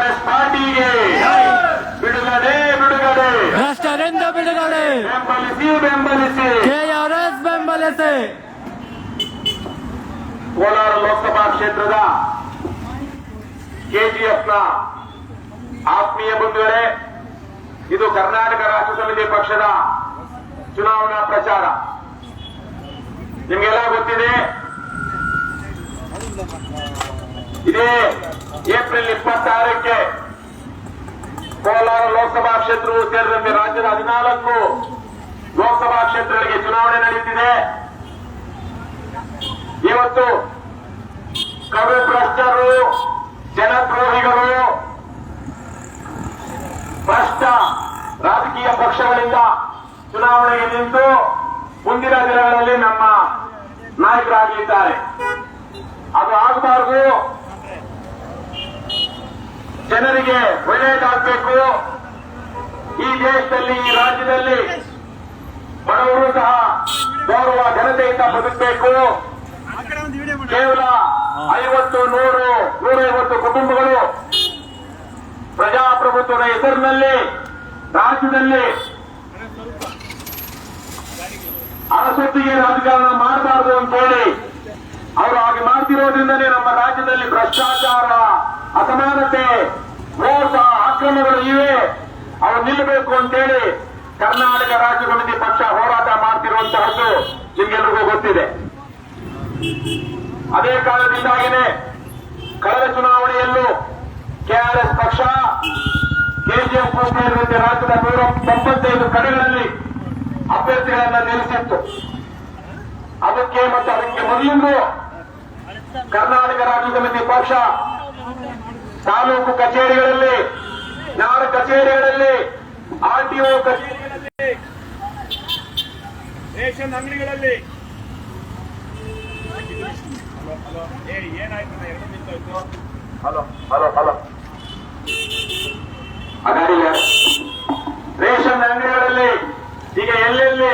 KRS ಪಾರ್ಟಿಗೆ. ಬಿಡುಗಡೆ ಬಿಡುಗಡೆ. ಭ್ರಷ್ಟರಿಂದ ಬಿಡುಗಡೆ. ಬೆಂಬಲಿಸಿ ಬೆಂಬಲಿಸಿ. ಕೆಆರ್ಎಸ್ ಬೆಂಬಲಿಸಿ. ಕೋಲಾರ ಲೋಕಸಭಾ ಕ್ಷೇತ್ರದ ಕೆಜಿಎಫ್ನ ಆತ್ಮೀಯ ಬಂಧುಗಳೇ ಇದು ಕರ್ನಾಟಕ ರಾಜ್ಯ ಸಮಿತಿ ಪಕ್ಷದ ಚುನಾವಣಾ ಪ್ರಚಾರ. ನಿಮಗೆಲ್ಲ ಗೊತ್ತಿದೆ ಇದೇ ಏಪ್ರಿಲ್ ಇಪ್ಪತ್ತಾರಕ್ಕೆ ಕೋಲಾರ ಲೋಕಸಭಾ ಕ್ಷೇತ್ರವು ಸೇರಿದಂತೆ ರಾಜ್ಯದ ಹದಿನಾಲ್ಕು ಲೋಕಸಭಾ ಕ್ಷೇತ್ರಗಳಿಗೆ ಚುನಾವಣೆ ನಡೆಯುತ್ತಿದೆ. ಇವತ್ತು ಕವಿ ಭ್ರಷ್ಟರು, ಜನದ್ರೋಹಿಗಳು, ಭ್ರಷ್ಟ ರಾಜಕೀಯ ಪಕ್ಷಗಳಿಂದ ಚುನಾವಣೆಗೆ ನಿಂತು ಮುಂದಿನ ದಿನಗಳಲ್ಲಿ ನಮ್ಮ ನಾಯಕರಾಗಲಿದ್ದಾರೆ. ಅದು ಆಗಬಾರದು. ಜನರಿಗೆ ಒಳ್ಳೆಯದಾಗಬೇಕು. ಈ ದೇಶದಲ್ಲಿ, ಈ ರಾಜ್ಯದಲ್ಲಿ ಬಡವರು ಸಹ ಗೌರವ, ಘನತೆಯಿಂದ ಬದುಕಬೇಕು. ಕೇವಲ ಐವತ್ತು, ನೂರು, ನೂರೈವತ್ತು ಕುಟುಂಬಗಳು ಪ್ರಜಾಪ್ರಭುತ್ವದ ಹೆಸರಿನಲ್ಲಿ ರಾಜ್ಯದಲ್ಲಿ ಅರಸೊತ್ತಿಗೆ ರಾಜಕಾರಣ ಮಾಡಬಾರದು ಅಂತ ಹೇಳಿ ಅವರು ಹಾಗೆ ಮಾಡ್ತಿರೋದ್ರಿಂದಲೇ ನಮ್ಮ ರಾಜ್ಯದಲ್ಲಿ ಭ್ರಷ್ಟಾಚಾರ ಅಸಮಾನತೆ, ಮೋಸ, ಅಕ್ರಮಗಳು ಇವೆ. ಅವು ನಿಲ್ಲಬೇಕು ಅಂತೇಳಿ ಕರ್ನಾಟಕ ರಾಜ್ಯ ಸಮಿತಿ ಪಕ್ಷ ಹೋರಾಟ ಮಾಡ್ತಿರುವಂತಹದ್ದು ನಿಮ್ಗೆಲ್ರಿಗೂ ಗೊತ್ತಿದೆ. ಅದೇ ಕಾರಣದಿಂದಾಗಿನೇ ಕಳೆದ ಚುನಾವಣೆಯಲ್ಲೂ ಕೆಆರ್ಎಸ್ ಪಕ್ಷ ಕೆಜಿಎಫ್ ಸೇರಿದಂತೆ ರಾಜ್ಯದ ನೂರ ತೊಂಬತ್ತೈದು ಕಡೆಗಳಲ್ಲಿ ಅಭ್ಯರ್ಥಿಗಳನ್ನ ನಿಲ್ಲಿಸಿತ್ತು. ಅದಕ್ಕೆ ಮತ್ತು ಅದಕ್ಕೆ ಮೊದಲಿಂದು ಕರ್ನಾಟಕ ರಾಜ್ಯ ಸಮಿತಿ ಪಕ್ಷ ತಾಲೂಕು ಕಚೇರಿಗಳಲ್ಲಿ, ನಾಡ ಕಚೇರಿಗಳಲ್ಲಿ ಆರ್ಟಿಒ ಕಚೇರಿಗಳಲ್ಲಿ, ರೇಷನ್ ಅಂಗಡಿಗಳಲ್ಲಿ. ಏನಾಯ್ತು ರೇಷನ್ ಅಂಗಡಿಗಳಲ್ಲಿ ಈಗ ಎಲ್ಲೆಲ್ಲಿ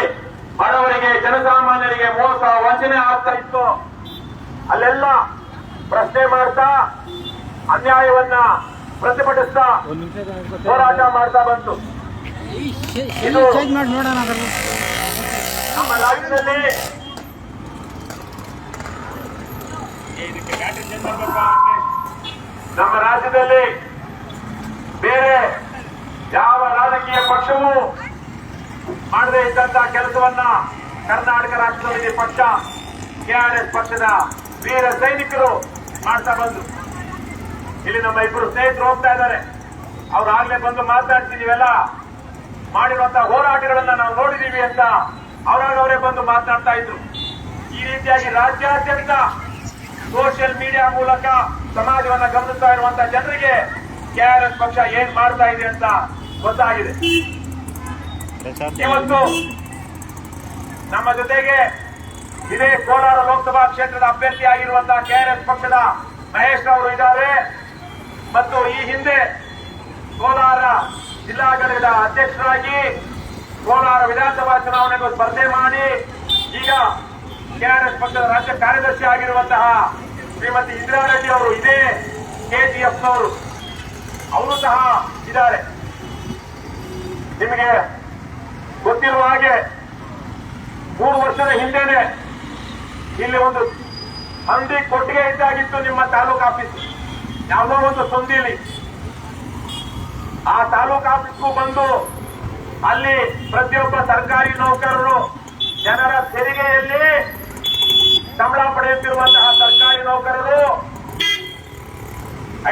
ಬಡವರಿಗೆ, ಜನಸಾಮಾನ್ಯರಿಗೆ ಮೋಸ, ವಂಚನೆ ಆಗ್ತಾ ಇತ್ತು, ಅಲ್ಲೆಲ್ಲ ಪ್ರಶ್ನೆ ಮಾಡ್ತಾ ಅನ್ಯಾಯವನ್ನ ಪ್ರತಿಭಟಿಸ್ತಾ ಹೋರಾಟ ಮಾಡ್ತಾ ಬಂತು. ನಮ್ಮ ರಾಜ್ಯದಲ್ಲಿ ನಮ್ಮ ರಾಜ್ಯದಲ್ಲಿ ಬೇರೆ ಯಾವ ರಾಜಕೀಯ ಪಕ್ಷವೂ ಮಾಡದೇ ಇದ್ದಂತಹ ಕೆಲಸವನ್ನ ಕರ್ನಾಟಕ ರಾಷ್ಟ್ರ ಸಮಿತಿ ಪಕ್ಷ ಕೆಆರ್ಎಸ್ ಪಕ್ಷದ ವೀರ ಸೈನಿಕರು ಮಾಡ್ತಾ ಬಂದ್ರು. ಇಲ್ಲಿ ನಮ್ಮ ಇಬ್ಬರು ಸ್ನೇಹಿತರು ಹೋಗ್ತಾ ಇದ್ದಾರೆ. ಅವ್ರು ಆಗ್ಲೇ ಬಂದು ಮಾತಾಡ್ತಿದೀವೆಲ್ಲ ಮಾಡಿರುವಂತಹ ಹೋರಾಟಗಳನ್ನ ನಾವು ನೋಡಿದೀವಿ ಅಂತ ಅವರಾಗವರೇ ಬಂದು ಮಾತನಾಡ್ತಾ ಇದ್ರು. ಈ ರೀತಿಯಾಗಿ ರಾಜ್ಯಾದ್ಯಂತ ಸೋಷಿಯಲ್ ಮೀಡಿಯಾ ಮೂಲಕ ಸಮಾಜವನ್ನ ಗಮನಿಸ್ತಾ ಇರುವಂತಹ ಜನರಿಗೆ ಕೆಆರ್ಎಸ್ ಪಕ್ಷ ಏನ್ ಮಾಡ್ತಾ ಇದೆ ಅಂತ ಗೊತ್ತಾಗಿದೆ. ಇವತ್ತು ನಮ್ಮ ಜೊತೆಗೆ ಇದೇ ಕೋಲಾರ ಲೋಕಸಭಾ ಕ್ಷೇತ್ರದ ಅಭ್ಯರ್ಥಿ ಆಗಿರುವಂತಹ ಕೆಆರ್ಎಸ್ ಪಕ್ಷದ ಮಹೇಶ್ ಅವರು ಇದ್ದಾರೆ. ಮತ್ತು ಈ ಹಿಂದೆ ಕೋಲಾರ ಜಿಲ್ಲಾ ಘಟಕದ ಅಧ್ಯಕ್ಷರಾಗಿ ಕೋಲಾರ ವಿಧಾನಸಭಾ ಚುನಾವಣೆಗೂ ಸ್ಪರ್ಧೆ ಮಾಡಿ ಈಗ ಕೆಆರ್ಎಸ್ ಪಕ್ಷದ ರಾಜ್ಯ ಕಾರ್ಯದರ್ಶಿ ಆಗಿರುವಂತಹ ಶ್ರೀಮತಿ ಇಂದಿರಾ ರೆಡ್ಡಿ ಅವರು ಇದೇ ಕೆಜಿಎಫ್ ನವರು. ಅವರು ಸಹ ಇದ್ದಾರೆ. ನಿಮಗೆ ಗೊತ್ತಿರುವ ಹಾಗೆ ಮೂರು ವರ್ಷದ ಹಿಂದೆನೆ ಇಲ್ಲಿ ಒಂದು ಹಂದಿ ಕೊಟ್ಟಿಗೆ ಇದ್ದಾಗಿತ್ತು ನಿಮ್ಮ ತಾಲೂಕು ಆಫೀಸ್. ಯಾವುದೋ ಒಂದು ಸಂದಿಲಿ ಆ ತಾಲೂಕು ಆಫೀಸ್ಗೂ ಬಂದು ಅಲ್ಲಿ ಪ್ರತಿಯೊಬ್ಬ ಸರ್ಕಾರಿ ನೌಕರರು ಜನರ ತೆರಿಗೆಯಲ್ಲಿ ಸಂಬಳ ಪಡೆಯುತ್ತಿರುವಂತಹ ಸರ್ಕಾರಿ ನೌಕರರು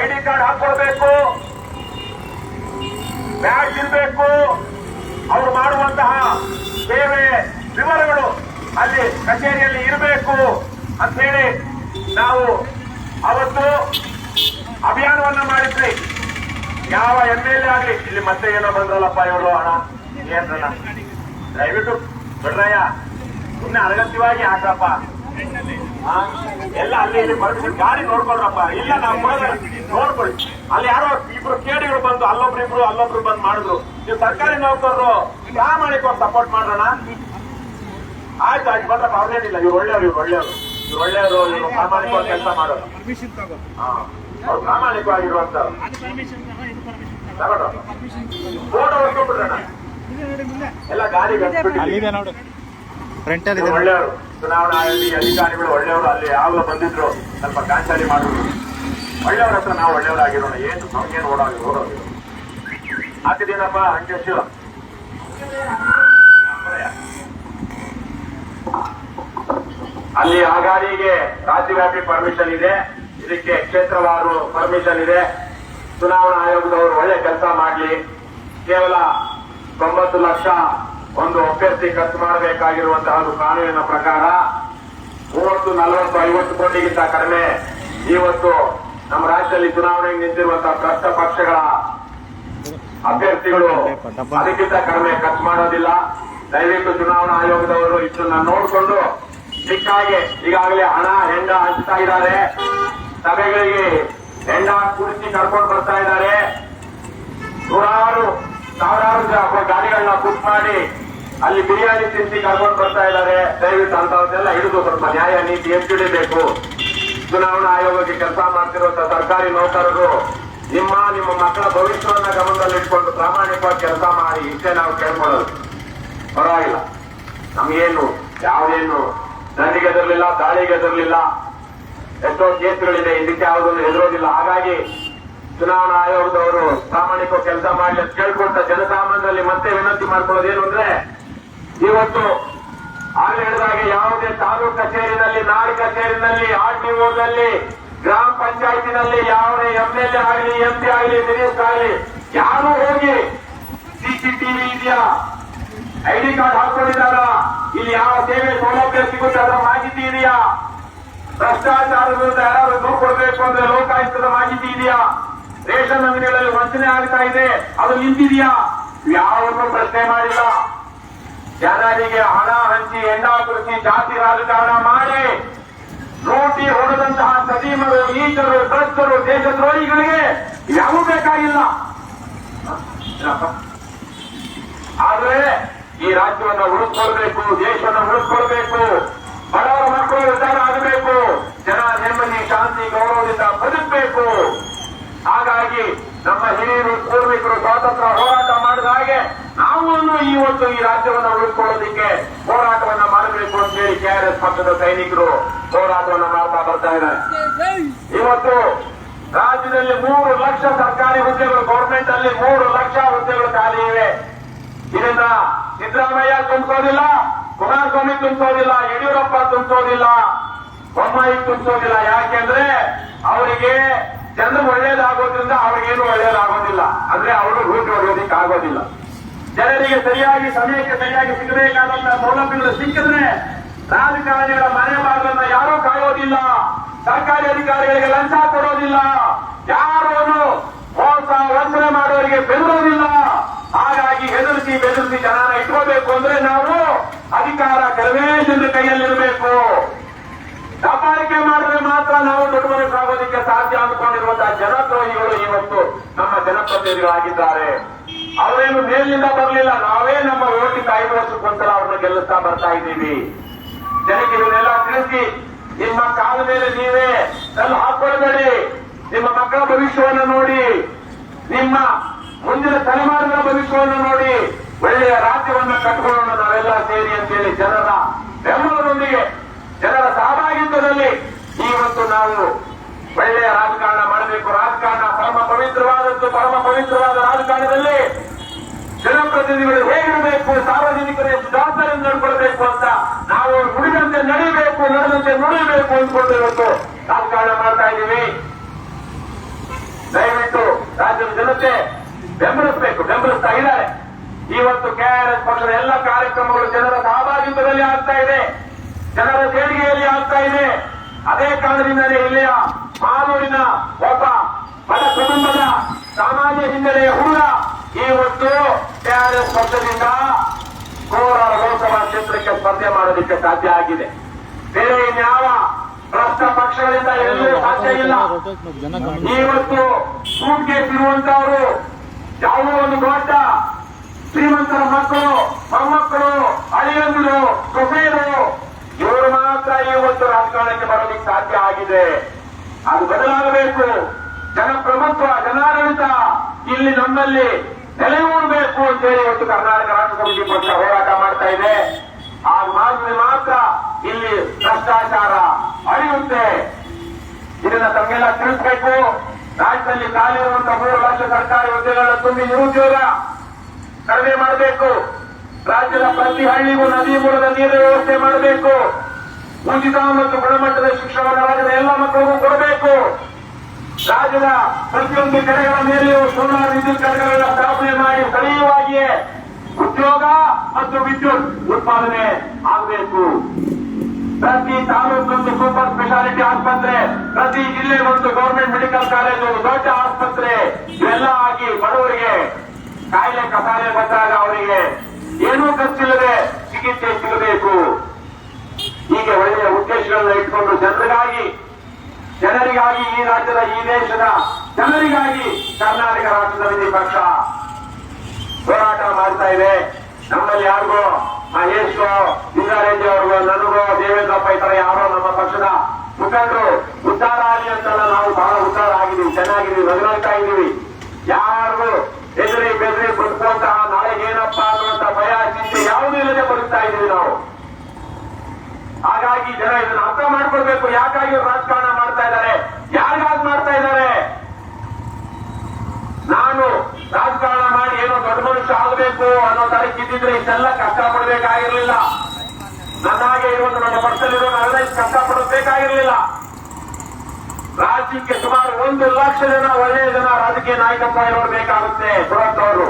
ಐಡಿ ಕಾರ್ಡ್ ಹಾಕೊಳ್ಬೇಕು ಬ್ಯಾಡ್ ಇರಬೇಕು, ಅವರು ಮಾಡುವಂತಹ ಸೇವೆ ವಿವರಗಳು ಅಲ್ಲಿ ಕಚೇರಿಯಲ್ಲಿ ಇರಬೇಕು ಅಂತ ಹೇಳಿ ನಾವು ಅವತ್ತು ಅಭಿಯಾನವನ್ನ ಮಾಡಿದ್ರಿ ಯಾವ ಎಂ ಎಲ್ ಎ ಆಗ್ಲಿ ಇಲ್ಲಿ ಮತ್ತೆ ಏನೋ ಬಂದ್ರಲ್ಲಪ್ಪ ಇವರು ಹಣ ಏನ್ರಣ್ಣ ದಯವಿಟ್ಟು ಬಿಡ್ರಯ್ಯ ಸುಮ್ಮನೆ ಅರಗತ್ಯವಾಗಿ ಹಾಕ್ರಪ್ಪ. ಎಲ್ಲ ಅಲ್ಲಿ ಇಲ್ಲಿ ಬರ್ಬಿಟ್ಟು ಗಾಡಿ ನೋಡ್ಕೊಳ್ರಪ್ಪ. ಇಲ್ಲ ನಾವು. ನೋಡ್ಕೊಳ್ಳಿ ಅಲ್ಲಿ ಯಾರೋ ಇಬ್ರು ಕೇಡಿಗಳು ಬಂದು ಅಲ್ಲೊಬ್ರು ಇಬ್ರು ಅಲ್ಲೊಬ್ರು ಬಂದು ಮಾಡಿದ್ರು. ನೀವು ಸರ್ಕಾರಿ ನೌಕರರು ಪ್ರಾಮಾಣಿಕವಾಗಿ ಸಪೋರ್ಟ್ ಮಾಡೋಣ ಆಯ್ತು ಆಯ್ತು ಬಂದ್ರಪ್ಪ ಅವ್ರೇನಿಲ್ಲ ಇವ್ರು ಒಳ್ಳೆಯವ್ರು ಇವ್ರು ಒಳ್ಳೆಯವರು. ಇವ್ರು ಒಳ್ಳೆಯವರು ಇವ್ರು ಪ್ರಾಮಾಣಿಕವಾಗಿ ಕೆಲಸ ಮಾಡೋರು. ಹಾ. ಅವ್ರು ಪ್ರಾಮಾಣಿಕವಾಗಿರುವಂತ ಅದು ಪರ್ಮಿಷನ್ ಇದು ಪರ್ಮಿಷನ್ ತಗೊಂಡು ಫೋಟೋ ಎಲ್ಲ ಗಾಡಿ ಅಲ್ಲಿದೆ ನೋಡು. ಫ್ರಂಟ್ ಅಲ್ಲಿ ಇದೆ ಒಳ್ಳೆಯವರು. ಚುನಾವಣಾ ಆಯೋಗ ಅಧಿಕಾರಿಗಳು ಒಳ್ಳೆಯವರು ಅಲ್ಲಿ ಯಾವಾಗ ಬಂದಿದ್ರು ಸ್ವಲ್ಪ ಕಾಂಚಾಲಿ ಮಾಡಿದ್ರು ಒಳ್ಳೆಯವ್ರ ಹತ್ರ ನಾವು ಒಳ್ಳೆಯವರಾಗಿರೋಣ. ಏನು ನಮ್ಗೇನು ಓಡೋಗಿ ಓಡೋದು ಹಾಕಿದ್ದೀನಪ್ಪ ಅಂಕೇಶ್? ಅಲ್ಲಿ ಆ ಗಾಡಿಗೆ ರಾಜ್ಯವ್ಯಾಪಿ ಪರ್ಮಿಷನ್ ಇದೆ. ಇದಕ್ಕೆ ಕ್ಷೇತ್ರವಾರು ಪರ್ಮಿಷನ್ ಇದೆ. ಚುನಾವಣಾ ಆಯೋಗದವರು ಒಳ್ಳೆ ಕೆಲಸ ಮಾಡಲಿ. ಕೇವಲ ತೊಂಬತ್ತು ಲಕ್ಷ ಒಂದು ಅಭ್ಯರ್ಥಿ ಖರ್ಚು ಮಾಡಬೇಕಾಗಿರುವಂತಹ ಒಂದು ಕಾನೂನಿನ ಪ್ರಕಾರ ಮೂವತ್ತು, ನಲವತ್ತು, ಐವತ್ತು ಕೋಟಿಗಿಂತ ಕಡಿಮೆ ಇವತ್ತು ನಮ್ಮ ರಾಜ್ಯದಲ್ಲಿ ಚುನಾವಣೆಗೆ ನಿಂತಿರುವಂತಹ ಭ್ರಷ್ಟ ಪಕ್ಷಗಳ ಅಭ್ಯರ್ಥಿಗಳು ಅದಕ್ಕಿಂತ ಕಡಿಮೆ ಖರ್ಚು ಮಾಡೋದಿಲ್ಲ. ದಯವಿಟ್ಟು ಚುನಾವಣಾ ಆಯೋಗದವರು ಇದನ್ನ ನೋಡಿಕೊಂಡು ಸಿಕ್ಕಾಗೆ ಈಗಾಗಲೇ ಹಣ, ಹೆಂಡ ಹಂಚ್ತಾ ಇದ್ದಾರೆ. ಸಭೆಗಳಿಗೆ ಹೆಂಡ ಕುಡಿಸಿ ಕರ್ಕೊಂಡು ಬರ್ತಾ ಇದ್ದಾರೆ. ನೂರಾರು, ಸಾವಿರಾರು ಗಾಡಿಗಳನ್ನ ಬುಕ್ ಮಾಡಿ ಅಲ್ಲಿ ಬಿರಿಯಾನಿ ತಿನ್ಸಿ ಕರ್ಕೊಂಡು ಬರ್ತಾ ಇದ್ದಾರೆ. ದಯವಿಟ್ಟು ಅಂತವನ್ನೆಲ್ಲ ಹಿಡಿದು ಸ್ವಲ್ಪ ನ್ಯಾಯ, ನೀತಿ ಎತ್ತಿಡಬೇಕು ಚುನಾವಣಾ ಆಯೋಗಕ್ಕೆ ಕೆಲಸ ಮಾಡ್ತಿರುವಂತಹ ಸರ್ಕಾರಿ ನೌಕರರು ನಿಮ್ಮ ನಿಮ್ಮ ಮಕ್ಕಳ ಭವಿಷ್ಯವನ್ನ ಗಮನದಲ್ಲಿಟ್ಕೊಂಡು ಪ್ರಾಮಾಣಿಕವಾಗಿ ಕೆಲಸ ಮಾಡಿ ಇಷ್ಟೇ ನಾವು ಕೇಳ್ಕೊಳ್ಳೋದು. ಪರವಾಗಿಲ್ಲ. ನಮಗೇನು, ಯಾವುದೇನು ದಂಡಿಗೆ ದಾಳಿಗೆದಿರಲಿಲ್ಲ. ಎಷ್ಟೋ ಕೇಸ್ಗಳಿದೆ, ಇದಕ್ಕೆ ಯಾವುದನ್ನು ಹೆದರೋದಿಲ್ಲ. ಹಾಗಾಗಿ ಚುನಾವಣಾ ಆಯೋಗದವರು ಪ್ರಾಮಾಣಿಕ ಕೆಲಸ ಮಾಡಲಿ ಅಂತ ಕೇಳ್ಕೊಂಡ ಜನಸಾಮಾನ್ಯರಲ್ಲಿ ಮತ್ತೆ ವಿನಂತಿ ಮಾಡ್ಕೊಳ್ಳೋದೇನು ಅಂದ್ರೆ, ಇವತ್ತು ಆಗಲೇ ಹೇಳಿದಾಗೆ ಯಾವುದೇ ತಾಲೂಕು ಕಚೇರಿನಲ್ಲಿ, ನಾಡು ಕಚೇರಿನಲ್ಲಿ, ಆರ್ ಟಿ ಓದಲ್ಲಿ, ಗ್ರಾಮ ಪಂಚಾಯತಿನಲ್ಲಿ, ಯಾವುದೇ ಎಂ ಎಲ್ ಎ ಆಗಲಿ, ಎಂ ಪಿ ಆಗಲಿ, ಮಿನಿಸ್ಟರ್ ಆಗಲಿ, ಯಾರು ಹೋಗಿ ಸಿಸಿಟಿವಿ ಇದೆಯಾ? ಐಡಿ ಕಾರ್ಡ್ ಹಾಕೊಂಡಿದಾರ ಇಲ್ಲಿ ಯಾವ ಸೇವೆ ಸೌಲಭ್ಯ ಸಿಗುತ್ತೆ? ಅದರ ಮಾಹಿತಿ ಇದೆಯಾ? ಭ್ರಷ್ಟಾಚಾರದ ವಿರುದ್ಧ ಯಾರಾದ್ರೂ ದೂರು ಕೊಡಬೇಕು ಅಂದ್ರೆ ಲೋಕಾಯುಕ್ತದ ಮಾಹಿತಿ ಇದೆಯಾ? ರೇಷನ್ ಅಂಗಡಿಗಳಲ್ಲಿ ವಂಚನೆ ಆಗ್ತಾ ಇದೆ, ಅದು ನಿಂತಿದೆಯಾ? ಯಾವನ್ನು ಪ್ರಶ್ನೆ ಮಾಡಿಲ್ಲ. ಜನರಿಗೆ ಹಣ, ಹಂಚಿ, ಹೆಂಡ ಕುರಿಸಿ ಜಾತಿ ರಾಜಕಾರಣ ಮಾಡಿ. ಲೂಟಿ ಹೊಡೆದಂತಹ ಸದೀಮರು ಈಚರು ಭ್ರಷ್ಟರು ದೇಶದ್ರೋಹಿಗಳಿಗೆ ಯಾವ ಬೇಕಾಗಿಲ್ಲ? ಆದ್ರೆ ಈ ರಾಜ್ಯವನ್ನ ಉಳಿಸ್ಕೊಳ್ಬೇಕು, ದೇಶವನ್ನ ಉಳಿಸ್ಕೊಳ್ಬೇಕು. ಬಡವರ ಮಕ್ಕಳು ಉದ್ಧಾರ ಆಗಬೇಕು. ಜನ ನೆಮ್ಮದಿ, ಶಾಂತಿ, ಗೌರವದಿಂದ ಬದುಕಬೇಕು. ಹಾಗಾಗಿ ನಮ್ಮ ಹಿರಿಯರು, ಪೂರ್ವಿಕರು ಸ್ವಾತಂತ್ರ್ಯ ಹೋರಾಟ ಮಾಡಿದ ಹಾಗೆ ನಾವು ಇವತ್ತು ಈ ರಾಜ್ಯವನ್ನು ಉಳಿಸ್ಕೊಳ್ಳೋದಿಕ್ಕೆ ಹೋರಾಟವನ್ನ ಮಾಡಬೇಕು ಅಂತ ಹೇಳಿ ಕೆಆರ್ಎಸ್ ಪಕ್ಷದ ಸೈನಿಕರು ಹೋರಾಟವನ್ನ ಮಾಡ್ತಾ ಬರ್ತಾ ಇದ್ದಾರೆ. ಇವತ್ತು ರಾಜ್ಯದಲ್ಲಿ ಮೂರು ಲಕ್ಷ ಸರ್ಕಾರಿ ಹುದ್ದೆಗಳು ಗೌರ್ಮೆಂಟ್ ಅಲ್ಲಿ ಮೂರು ಲಕ್ಷ ಹುದ್ದೆಗಳು ಖಾಲಿ ಇವೆ. ಇದನ್ನ ಸಿದ್ದರಾಮಯ್ಯ ತುಂಬಿಸೋದಿಲ್ಲ, ಕುಮಾರಸ್ವಾಮಿ ತುಂಬಿಸೋದಿಲ್ಲ, ಯಡಿಯೂರಪ್ಪ ತುಂಬಿಸೋದಿಲ್ಲ, ಬೊಮ್ಮಾಯಿ ತುಂಬಿಸೋದಿಲ್ಲ. ಯಾಕೆಂದ್ರೆ ಅವರಿಗೆ ಜನರು ಒಳ್ಳೇದಾಗೋದ್ರಿಂದ ಅವ್ರಿಗೇನು ಒಳ್ಳೇದಾಗೋದಿಲ್ಲ. ಅಂದ್ರೆ ಅವರು ರೂಟ್ ಹೊಡೆಯೋದಿಕ್ಕೆ ಆಗೋದಿಲ್ಲ. ಜನರಿಗೆ ಸರಿಯಾಗಿ ಸಮಯಕ್ಕೆ ಸರಿಯಾಗಿ ಸಿಗಬೇಕಾದಂತಹ ಸೌಲಭ್ಯಗಳು ಸಿಕ್ಕಿದ್ರೆ ರಾಜಕಾರಣಿಗಳ ಮನೆ ಬಾಗಿಲನ್ನ ಯಾರೂ ಕಾಯೋದಿಲ್ಲ. ಸರ್ಕಾರಿ ಅಧಿಕಾರಿಗಳಿಗೆ ಲಂಚ ಕೊಡೋದಿಲ್ಲ. ಯಾರೂ ಮೋಸ ವಂಚನೆ ಮಾಡೋರಿಗೆ ಬೆದರೋದಿಲ್ಲ ಹೆದರಿಸಿ ಬೆದರಿಸಿ ಜನನ ಇಟ್ಕೋಬೇಕು ಅಂದ್ರೆ ನಾವು ಅಧಿಕಾರ ಕೆಲವೇ ಜನರ ಕೈಯಲ್ಲಿರಬೇಕು. ದಬ್ಬಾಳಿಕೆ ಮಾಡಿದ್ರೆ ಮಾತ್ರ ನಾವು ದೊಡ್ಡ ಸಾಗೋದಕ್ಕೆ ಸಾಧ್ಯ ಅಂದ್ಕೊಂಡಿರುವಂತಹ ಜನದ್ರೋಹಿಗಳು ಇವತ್ತು ನಮ್ಮ ಜನಪ್ರತಿನಿಧಿಗಳಾಗಿದ್ದಾರೆ ಅವರೇನು ಮೇಲಿನಿಂದ ಬರಲಿಲ್ಲ, ನಾವೇ ನಮ್ಮ ಓಟಿಂದ ಐದು ವರ್ಷಕ್ಕೊಂದ್ಸಲ ಅವ್ರನ್ನ ಗೆಲ್ಲಿಸ್ತಾ ಬರ್ತಾ ಇದ್ದೀವಿ. ಜನಕ್ಕೆ ಇವನ್ನೆಲ್ಲ ತಿಳಿಸಿ, ನಿಮ್ಮ ಕಾಲ ಮೇಲೆ ನೀವೇ ಕಲ್ಲು ಹಾಕೊಳ್ಬೇಡಿ, ನಿಮ್ಮ ಮಕ್ಕಳ ಭವಿಷ್ಯವನ್ನು ನೋಡಿ, ನಿಮ್ಮ ಮುಂದಿನ ತಲೆಮಾರಿನ ಭವಿಷ್ಯವನ್ನು ನೋಡಿ ಒಳ್ಳೆಯ ರಾಜ್ಯವನ್ನು ಕಟ್ಟಿಕೊಳ್ಳೋಣ ನಾವೆಲ್ಲ ಸೇರಿ ಅಂತೇಳಿ ಜನರ ಬೆಂಬಲದೊಂದಿಗೆ, ಜನರ ಸಹಭಾಗಿತ್ವದಲ್ಲಿ ಇವತ್ತು ನಾವು ಒಳ್ಳೆಯ ರಾಜಕಾರಣ ಮಾಡಬೇಕು. ರಾಜಕಾರಣ ಪರಮ ಪವಿತ್ರವಾದದ್ದು. ಪರಮ ಪವಿತ್ರವಾದ ರಾಜಕಾರಣದಲ್ಲಿ ಜನಪ್ರತಿನಿಧಿಗಳು ಹೇಗಿರಬೇಕು? ಸಾರ್ವಜನಿಕರು ಎಷ್ಟು ಜವಾಬ್ದಾರಿಯಿಂದ ನಡ್ಕೊಳ್ಬೇಕು ಅಂತ ನಾವು ನುಡಿದಂತೆ ನಡೀಬೇಕು ನಡೆದಂತೆ ನುಡಿಬೇಕು ಅಂದ್ಕೊಂಡು ಇವತ್ತು ರಾಜಕಾರಣ ಮಾಡ್ತಾ ಇದ್ದೀವಿ. ದಯವಿಟ್ಟು ರಾಜ್ಯದ ಜನತೆ ಬೆಂಬಲಿಸಬೇಕು. ಬೆಂಬಲಿಸ್ತಾ ಇದ್ದಾರೆ. ಇವತ್ತು ಕೆಆರ್ಎಸ್ ಪಕ್ಷದ ಎಲ್ಲ ಕಾರ್ಯಕ್ರಮಗಳು ಜನರ ಸಹಭಾಗಿತ್ವದಲ್ಲಿ ಆಗ್ತಾ ಇದೆ. ಜನರ ದೇಣಿಗೆಯಲ್ಲಿ ಆಗ್ತಾ ಇದೆ. ಅದೇ ಕಾರಣದಿಂದಲೇ ಇಲ್ಲಿಯ ಮಾಲೂರಿನ ಒಬ್ಬ ಬಡ ಕುಟುಂಬದ ಸಾಮಾನ್ಯ ಹಿನ್ನೆಲೆಯ ಹುಡುಗ ಇವತ್ತು ಕೆಆರ್ಎಸ್ ಪಕ್ಷದಿಂದ ಕೋಲಾರ ಲೋಕಸಭಾ ಕ್ಷೇತ್ರಕ್ಕೆ ಸ್ಪರ್ಧೆ ಮಾಡಲಿಕ್ಕೆ ಸಾಧ್ಯ ಆಗಿದೆ. ಬೇರೆ ಇನ್ಯಾವ ಭ್ರಷ್ಟ ಪಕ್ಷಗಳಿಂದ ಎಲ್ಲೂ ಸಾಧ್ಯ ಇಲ್ಲ. ಇವತ್ತು ಸೂಟ್ಗೆ ಇರುವಂತಹವರು ಯಾವುದೋ ಒಂದು ದೊಡ್ಡ ಶ್ರೀಮಂತರ ಮಕ್ಕಳು, ಮೊಮ್ಮಕ್ಕಳು, ಅಳಿಯಂದಿರು ಸೊಸೆಯರು ಇವರು ಮಾತ್ರ ಇವತ್ತು ರಾಜಕಾರಣಕ್ಕೆ ಬರಲಿಕ್ಕೆ ಸಾಧ್ಯ ಆಗಿದೆ. ಅದು ಬದಲಾಗಬೇಕು. ಜನಪ್ರಭುತ್ವ ಜನಾಡಳಿತ ಇಲ್ಲಿ ನಮ್ಮಲ್ಲಿ ನೆಲೆಗೊಳ್ಬೇಕು ಅಂತ ಹೇಳಿ ಇವತ್ತು ಕರ್ನಾಟಕ ರಾಷ್ಟ್ರ ಸಮಿತಿ ಪಕ್ಷ ಹೋರಾಟ ಮಾಡ್ತಾ ಇದೆ. ಆ ಮಾತ್ರ ಮಾತ್ರ ಇಲ್ಲಿ ಭ್ರಷ್ಟಾಚಾರ ಅಳಿಯುತ್ತೆ. ಇದನ್ನ ತಮಗೆಲ್ಲ ತಿಳಿಸ್ಬೇಕು. ರಾಜ್ಯದಲ್ಲಿ ಖಾಲಿ ಇರುವಂತಹ ಮೂರು ಲಕ್ಷ ಸರ್ಕಾರಿ ಹುದ್ದೆಗಳನ್ನು ತುಂಬಿ ನಿರುದ್ಯೋಗ ಕಡಿಮೆ ಮಾಡಬೇಕು. ರಾಜ್ಯದ ಪ್ರತಿ ಹಳ್ಳಿಗೂ ನದಿ ಮೂಲದ ನೀರಿನ ವ್ಯವಸ್ಥೆ ಮಾಡಬೇಕು. ಉಚಿತ ಮತ್ತು ಗುಣಮಟ್ಟದ ಶಿಕ್ಷಣವನ್ನು ರಾಜ್ಯದ ಎಲ್ಲ ಮಕ್ಕಳಿಗೂ ಕೊಡಬೇಕು. ರಾಜ್ಯದ ಪ್ರತಿಯೊಂದು ಕಡೆಗಳ ಮೇಲೆಯೂ ಸೋಲಾರ್ ವಿದ್ಯುತ್ ಘಟಕಗಳ ಸ್ಥಾಪನೆ ಮಾಡಿ ಸ್ಥಳೀಯವಾಗಿಯೇ ಉದ್ಯೋಗ ಮತ್ತು ವಿದ್ಯುತ್ ಉತ್ಪಾದನೆ ಆಗಬೇಕು. ಪ್ರತಿ ತಾಲೂಕೊಂದು ಸೂಪರ್ ಸ್ಪೆಷಾಲಿಟಿ ಆಸ್ಪತ್ರೆ, ಪ್ರತಿ ಜಿಲ್ಲೆಗೊಂದು ಗೌರ್ಮೆಂಟ್ ಮೆಡಿಕಲ್ ಕಾಲೇಜು, ದೊಡ್ಡ ಆಸ್ಪತ್ರೆ, ಇವೆಲ್ಲ ಆಗಿ ಬಡವರಿಗೆ ಕಾಯಿಲೆ ಕಸಾಲೆ ಬಂದಾಗ ಅವರಿಗೆ ಏನೂ ಖರ್ಚಿಲ್ಲದೆ ಚಿಕಿತ್ಸೆ ಸಿಗಬೇಕು. ಹೀಗೆ ಒಳ್ಳೆಯ ಉದ್ದೇಶಗಳನ್ನ ಇಟ್ಕೊಂಡು ಜನರಿಗಾಗಿ ಜನರಿಗಾಗಿ ಈ ರಾಜ್ಯದ ಈ ದೇಶದ ಜನರಿಗಾಗಿ ಕರ್ನಾಟಕ ರಾಜ್ಯದ ಪಕ್ಷ ಹೋರಾಟ ಮಾಡ್ತಾ ಇದೆ. ನಮ್ಮಲ್ಲಿ ಯಾರಿಗೋ ಮಹೇಶ್ಗೋ ಲಿಂಗಾರೆಡ್ಡಿ ಅವ್ರಿಗೋ, ನನಗೋ, ದೇವೇಂದ್ರಪ್ಪ ಈ ತರ ಯಾರೋ ನಮ್ಮ ಪಕ್ಷದ ಮುಖಂಡರು ಉದ್ದಾರ ಆಗಲಿ ಅಂತಲ್ಲ ನಾವು ಬಹಳ ಉದ್ದಾರ ಆಗಿದ್ದೀವಿ, ಚೆನ್ನಾಗಿದ್ದೀವಿ ನಗರಾಗ್ತಾ ಇದ್ದೀವಿ. ಯಾರಿಗೂ ಬೆದರಿ ಬದುಕುವಂತಹ ನಾಳೆಗೆ ಏನಪ್ಪ ಅನ್ನುವಂತ ಭಯ ಚಿಂತೆ ಯಾವುದೂ ಇಲ್ಲದೆ ಬದುಕ್ತಾ ಇದ್ದೀವಿ ನಾವು. ಹಾಗಾಗಿ ಜನ ಇದನ್ನ ಅರ್ಥ ಮಾಡ್ಕೊಳ್ಬೇಕು. ಯಾಕಾಗಿ ರಾಜಕಾರಣ ಮಾಡ್ತಾ ಇದ್ದಾರೆ? ಯಾರಿಗಾಗಿ ಮಾಡ್ತಾ ಇದ್ದಾರೆ? ನಾನು ರಾಜಕಾರಣ ಮಾಡಿ ಏನೋ ದೊಡ್ಡ ಮನುಷ್ಯ ಆಗಬೇಕು ಅನ್ನೋ ತರ ಕಿದ್ದಿದ್ರೆ ಇಷ್ಟೆಲ್ಲ ಕಷ್ಟ ಪಡಬೇಕಾಗಿರ್ಲಿಲ್ಲ ನನ್ನಾಗೆ ಇರುವಂತ ನನ್ನ ಪಕ್ಷದಲ್ಲಿರೋ ನಾವೆಲ್ಲ ಇಷ್ಟು ಕಷ್ಟ ಪಡಬೇಕಾಗಿರ್ಲಿಲ್ಲ ರಾಜ್ಯಕ್ಕೆ ಸುಮಾರು ಒಂದು ಲಕ್ಷ ಜನ ಒಳ್ಳೆಯ ಜನ ರಾಜಕೀಯ ನಾಯಕತ್ವ ಇರೋರು ಬೇಕಾಗುತ್ತೆ ಸುರಂತವರು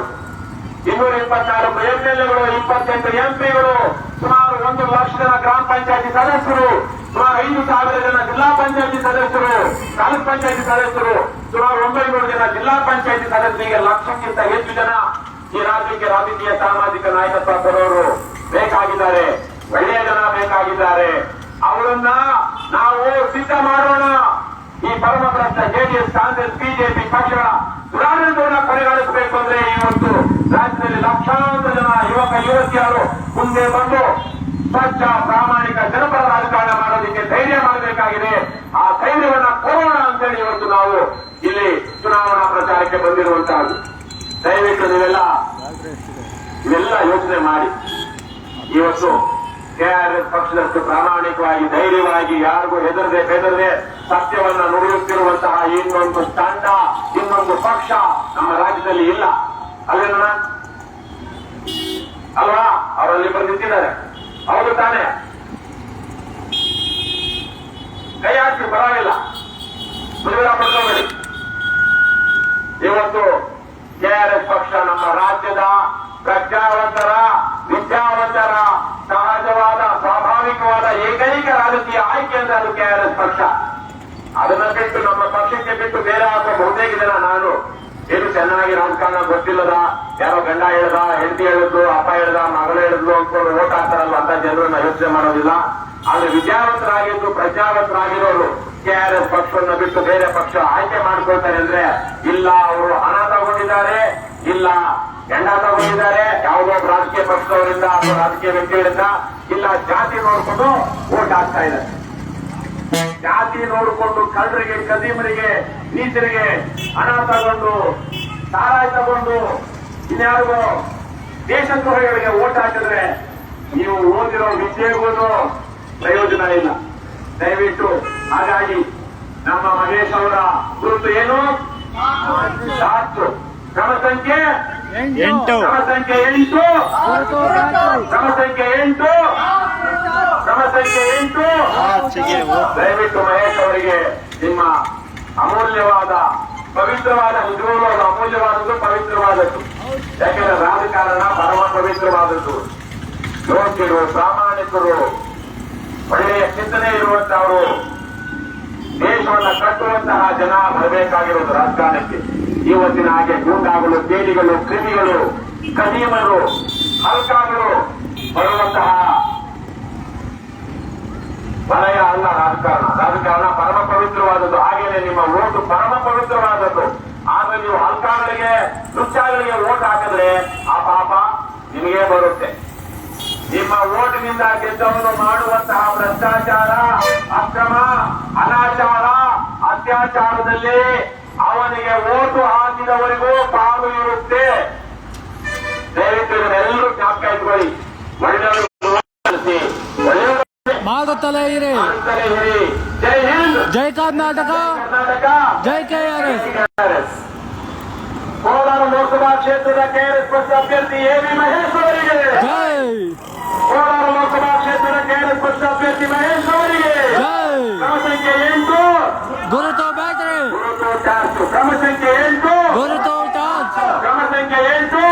ಇನ್ನೂರ ಇಪ್ಪತ್ನಾಲ್ಕು ಎಂಎಲ್ಎಗಳು ಇಪ್ಪತ್ತೆಂಟು ಎಂಪಿಗಳು ಸುಮಾರು ಒಂದು ಲಕ್ಷ ಜನ ಗ್ರಾಮ ಪಂಚಾಯತಿ ಸದಸ್ಯರು, ಸುಮಾರು ಐದು ಸಾವಿರ ಜನ ಜಿಲ್ಲಾ ಪಂಚಾಯತಿ ಸದಸ್ಯರು, ತಾಲೂಕ್ ಪಂಚಾಯತಿ ಸದಸ್ಯರು, ಸುಮಾರು ಒಂಬೈನೂರು ಜನ ಜಿಲ್ಲಾ ಪಂಚಾಯತಿ ಸದಸ್ಯರಿಗೆ ಲಕ್ಷಕ್ಕಿಂತ ಹೆಚ್ಚು ಜನ ಈ ರಾಜ್ಯಕ್ಕೆ ರಾಜಕೀಯ ಸಾಮಾಜಿಕ ನಾಯಕತ್ವ ಕೊಡೋರು ಬೇಕಾಗಿದ್ದಾರೆ. ಒಳ್ಳೆಯ ಜನ ಬೇಕಾಗಿದ್ದಾರೆ. ಅವರನ್ನ ನಾವು ಸಿದ್ಧ ಮಾಡೋಣ. ಈ ಪರಮಭ್ರಷ್ಟ ಜೆಡಿಎಸ್, ಕಾಂಗ್ರೆಸ್, ಬಿಜೆಪಿ ಪಕ್ಷಗಳ ದುರಾಡಳಿತವನ್ನು ಕೊನೆಗಾಣಿಸಬೇಕು ಅಂದ್ರೆ ಇವತ್ತು ರಾಜ್ಯದಲ್ಲಿ ಲಕ್ಷಾಂತರ ಜನ ಯುವಕ, ಯುವತಿಯರು ಮುಂದೆ ಬಂದು ಸ್ವಚ್ಛ, ಪ್ರಾಮಾಣಿಕ ಜನಪರ ರಾಜಕಾರಣ ಮಾಡೋದಕ್ಕೆ ಧೈರ್ಯ ಮಾಡಬೇಕಾಗಿದೆ. ಆ ಧೈರ್ಯವನ್ನ ಕೊಡೋಣ ಅಂತೇಳಿ ಇವತ್ತು ನಾವು ಇಲ್ಲಿ ಚುನಾವಣಾ ಪ್ರಚಾರಕ್ಕೆ ಬಂದಿರುವಂತಹದ್ದು ದಯವಿಟ್ಟು ನೀವೆಲ್ಲ ಇವೆಲ್ಲ ಯೋಚನೆ ಮಾಡಿ. ಇವತ್ತು ಕೆಆರ್ಎಸ್ ಪಕ್ಷದಷ್ಟು ಪ್ರಾಮಾಣಿಕವಾಗಿ, ಧೈರ್ಯವಾಗಿ ಯಾರಿಗೂ ಹೆದರದೆ ಬೆದರದೆ ಸತ್ಯವನ್ನ ನುಡಿಯುತ್ತಿರುವಂತಹ ಇನ್ನೊಂದು ತಂಡ ಇನ್ನೊಂದು ಪಕ್ಷ ನಮ್ಮ ರಾಜ್ಯದಲ್ಲಿ ಇಲ್ಲ. ಅಲ್ಲೇನ ಅಲ್ವಾ? ಅವರಲ್ಲಿ ನಿಂತಿದ್ದಾರೆ. ಅವರು ತಾನೆ. ಕೈ ಹಾಕಿ, ಪರವಾಗಿಲ್ಲ. ಮುಜುಗರ ಪಡ್ಕೋಬೇಡಿ ಇವತ್ತು ಕೆಆರ್ಎಸ್ ಪಕ್ಷ ನಮ್ಮ ರಾಜ್ಯದ ಪ್ರಜಾವಂತರ, ವಿದ್ಯಾವಂತರ, ಸಹಜವಾದ, ಸ್ವಾಭಾವಿಕವಾದ, ಏಕೈಕ ರಾಜಕೀಯ ಆಯ್ಕೆ ಅಂದ್ರೆ ಅದು ಕೆಆರ್ಎಸ್ ಪಕ್ಷ. ಅದನ್ನ ಬಿಟ್ಟು ನಮ್ಮ ಪಕ್ಷಕ್ಕೆ ಬಿಟ್ಟು ಬೇರೆ ಹಾಕೋ ಬಹುತೇಕ ಜನ ನಾನು. ಏನು ಚೆನ್ನಾಗಿ ರಾಜಕಾರಣ ಗೊತ್ತಿಲ್ಲದ, ಯಾರೋ ಗಂಡ ಹೇಳ್ದ, ಹೆಂಡತಿ ಹೇಳಿದ್ದು ಅಪ್ಪ ಹೇಳ್ದ, ಮಗಳು ಹೇಳಿದ್ಲು ಅಂತ ಓಟ್ ಹಾಕ್ತಾರಲ್ಲ ಅಂತ ಜನರನ್ನ ಯೋಚನೆ ಮಾಡೋದಿಲ್ಲ. ಆದ್ರೆ ವಿದ್ಯಾವಂತರಾಗಿದ್ದು ಪ್ರಜಾವಂತರಾಗಿರೋರು ಕೆಆರ್ಎಸ್ ಪಕ್ಷವನ್ನ ಬಿಟ್ಟು ಬೇರೆ ಪಕ್ಷ ಆಯ್ಕೆ ಮಾಡ್ಕೊಳ್ತಾರೆ ಅಂದ್ರೆ, ಇಲ್ಲ, ಅವರು ಹಣ ತಗೊಂಡಿದ್ದಾರೆ, ಇಲ್ಲ, ಗಂಡ ತಗೊಂಡಿದ್ದಾರೆ, ಯಾವುದೋ ರಾಜಕೀಯ ಪಕ್ಷದವರಿಂದ ಅಥವಾ ರಾಜಕೀಯ ವ್ಯಕ್ತಿಗಳಿಂದ, ಇಲ್ಲ, ಜಾತಿ ನೋಡ್ಕೊಂಡು ಓಟ್ ಹಾಕ್ತಾ ಇದ್ದಾರೆ. ಜಾತಿ ನೋಡಿಕೊಂಡು ಕಳ್ಳರಿಗೆ ಕದೀಮರಿಗೆ ನೀಚರಿಗೆ ಹಣ ತಗೊಂಡು ಸಾರಾಯಿ ತಗೊಂಡು ಇನ್ಯಾರಿಗೋ ದೇಶದ್ರೋಹಿಗಳಿಗೆ ಓಟ್ ಹಾಕಿದ್ರೆ ನೀವು ಓದಿರೋ ವಿದ್ಯೆಗೂ ಪ್ರಯೋಜನ ಇಲ್ಲ. ದಯವಿಟ್ಟು ಹಾಗಾಗಿ ನಮ್ಮ ಮಹೇಶ್ ಅವರ ಗುರುತು ಏನು? ಸಾತು ಕ್ರಮ ಸಂಖ್ಯೆ ಎಂಟು. ಕ್ರಮ ಸಂಖ್ಯೆ ಎಂಟು. ಕ್ರಮ ಸಂಖ್ಯೆ ಎಂಟು. ಸಂಖ್ಯೆ ಎಂಟು. ದಯವಿಟ್ಟು ಮಹೇಶ್ ಅವರಿಗೆ ನಿಮ್ಮ ಅಮೂಲ್ಯವಾದ ಪವಿತ್ರವಾದ ಉದ್ಯೋಗ ಅಮೂಲ್ಯವಾದದ್ದು ಪವಿತ್ರವಾದದ್ದು. ಯಾಕೆಂದ್ರೆ ರಾಜಕಾರಣ ಪರಮ ಪವಿತ್ರವಾದದ್ದು. ಯೋಗ್ಯರು ಪ್ರಾಮಾಣಿಕರು ಒಳ್ಳೆಯ ಚಿಂತನೆ ಇರುವಂತಹವರು ದೇಶವನ್ನು ಕಟ್ಟುವಂತಹ ಜನ ಬರಬೇಕಾಗಿರೋದು ರಾಜಕಾರಣಕ್ಕೆ. ಇವತ್ತಿನ ಹಾಗೆ ಗೂಂಡಾಗಳು ಬೇಲಿಗಳು ಕ್ರಿಮಿಗಳು ಕದೀಮರು ಹಲ್ಕಾಗಳು ಬರುವಂತಹ ವಲಯ ಅಲ್ಲ ರಾಜಕಾರಣ. ರಾಜಕಾರಣ ಪರಮ ಪವಿತ್ರವಾದದ್ದು. ಹಾಗೇನೆ ನಿಮ್ಮ ಓಟು ಪರಮ ಪವಿತ್ರವಾದದ್ದು. ಆದ್ರೆ ನೀವು ಅಲ್ಕಾಗಳಿಗೆ ನೃತ್ಯಗಳಿಗೆ ಓಟ್ ಹಾಕಿದ್ರೆ ಆ ಪಾಪ ನಿಮಗೆ ಬರುತ್ತೆ. ನಿಮ್ಮ ಓಟಿನಿಂದ ಗೆದ್ದವನು ಮಾಡುವಂತಹ ಭ್ರಷ್ಟಾಚಾರ, ಅಕ್ರಮ, ಅನಾಚಾರ, ಅತ್ಯಾಚಾರದಲ್ಲಿ ಅವನಿಗೆ ಓಟು ಹಾಕಿದವರಿಗೂ ಪಾಲು ಇರುತ್ತೆ. ದಯವಿಟ್ಟು ಎಲ್ಲರೂ ಜ್ಞಾಪಕ ಇಟ್ಕೊಳ್ಳಿ. ಒಳ್ಳೆಯವರು ಒಳ್ಳೆಯವರು ಮಾಡುತ್ತಲೇ ಇರಿ ಮಾಡ್ತಾನೆ ಇರಿ ಜೈ ಹಿಂದ್ ಜೈ ಕರ್ನಾಟಕ ಕರ್ನಾಟಕ ಜೈ K R S KRS Kolar Lok Sabha ಕ್ಷೇತ್ರದ ಕೆಆರ್ಎಸ್ ಪಕ್ಷ ಅಭ್ಯರ್ಥಿ ಎ ವಿ ಮಹೇಶ್ ಅವರಿಗೆ ಜೈ ಕೋಲಾರ ಲೋಕಸಭಾ ಕ್ಷೇತ್ರದ ಕೆಆರ್ಎಸ್ ಪಕ್ಷ ಅಭ್ಯರ್ಥಿ ಮಹೇಶ್ ಅವರಿಗೆ ಜೈ ಕ್ರಮ ಸಂಖ್ಯೆ ಎಂಟು ಗುರುತು ಬ್ಯಾಟ್ರಿ ಗುರುತು ಚಾರ್ಜ್ ಕ್ರಮ ಸಂಖ್ಯೆ ಎಂಟು ಗುರುತು ಚಾರ್ಜ್ ಕ್ರಮ ಸಂಖ್ಯೆ ಎಂಟು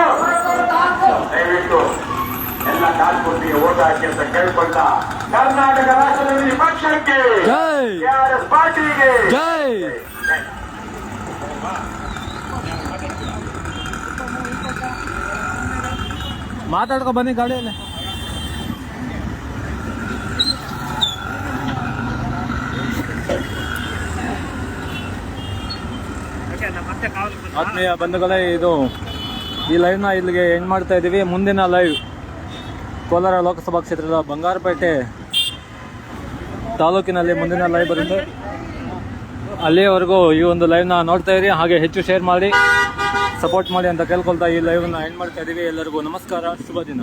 ದಯವಿಟ್ಟು ಎಲ್ಲ ಓಟ್ ಅಂತ ಕೇಳ್ಕೊಂಡ ಕರ್ನಾಟಕ ರಾಷ್ಟ್ರದಲ್ಲಿ ಪಕ್ಷಕ್ಕೆ ಜೈ. ಕೆಆರ್ಎಸ್ ಪಾರ್ಟಿಗೆ. ಜೈ. ಮಾತಾಡ್ಕೊ ಬನ್ನಿ ಗಾಡಿಯಲ್ಲಿ. ಆತ್ಮೀಯ ಬಂಧುಗಳೇ ಇದು ಈ ಲೈವ್ನ ಇಲ್ಲಿಗೆ ಎಂಡ್ ಮಾಡ್ತಾ ಇದ್ದೀವಿ ಮುಂದಿನ ಲೈವ್ ಕೋಲಾರ ಲೋಕಸಭಾ ಕ್ಷೇತ್ರದ ಬಂಗಾರಪೇಟೆ ತಾಲೂಕಿನಲ್ಲಿ ಮುಂದಿನ ಲೈವ್ ಬರುತ್ತೆ. ಅಲ್ಲಿಯವರೆಗೂ ಈ ಒಂದು ಲೈವ್ನ ನೋಡ್ತಾ ಇರಿ, ಹಾಗೆ ಹೆಚ್ಚು ಶೇರ್ ಮಾಡಿ ಸಪೋರ್ಟ್ ಮಾಡಿ ಅಂತ ಕೇಳ್ಕೊಳ್ತಾ ಈ ಲೈವ್ನ ಎಂಡ್ ಮಾಡ್ತಾ ಇದ್ದೀವಿ ಎಲ್ಲರಿಗೂ ನಮಸ್ಕಾರ, ಶುಭ ದಿನ.